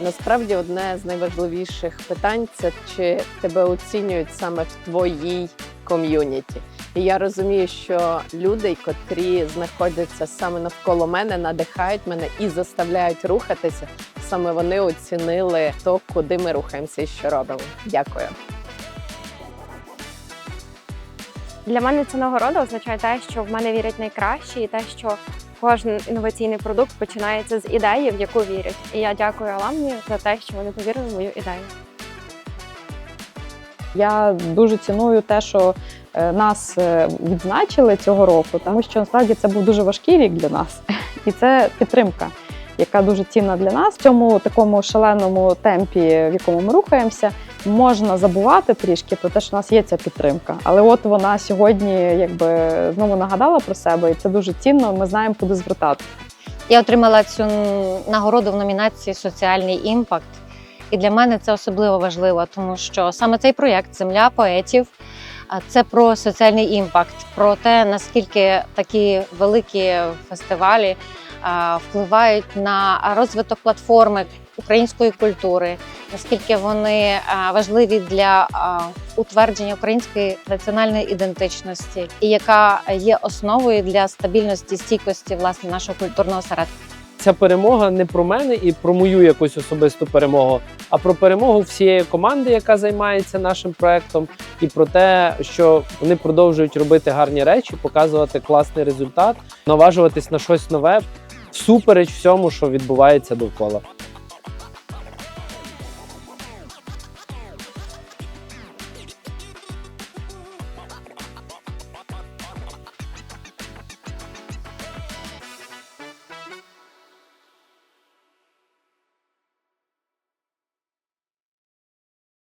Насправді одне з найважливіших питань це чи тебе оцінюють саме в твоїй ком'юніті. І я розумію, що люди, котрі знаходяться саме навколо мене, надихають мене і заставляють рухатися. Саме вони оцінили то, куди ми рухаємося і що робимо. Дякую. Для мене ця нагорода означає те, що в мене вірять найкраще, і те, що кожен інноваційний продукт починається з ідеї, в яку вірять. І я дякую Аламні за те, що вони повірили в мою ідею. Я дуже ціную те, що е, нас е, відзначили цього року, тому що насправді це був дуже важкий рік для нас, і це підтримка, яка дуже цінна для нас. В цьому такому шаленому темпі, в якому ми рухаємося, можна забувати трішки про те, що в нас є ця підтримка. Але от вона сьогодні, якби знову нагадала про себе, і це дуже цінно. Ми знаємо, куди звертати. Я отримала цю нагороду в номінації Соціальний імпакт. І для мене це особливо важливо, тому що саме цей проєкт Земля поетів це про соціальний імпакт, про те, наскільки такі великі фестивалі впливають на розвиток платформи української культури, наскільки вони важливі для утвердження української національної ідентичності, і яка є основою для стабільності стійкості власне нашого культурного середку. Ця перемога не про мене і про мою якусь особисту перемогу, а про перемогу всієї команди, яка займається нашим проектом, і про те, що вони продовжують робити гарні речі, показувати класний результат, наважуватись на щось нове всупереч всьому, що відбувається довкола.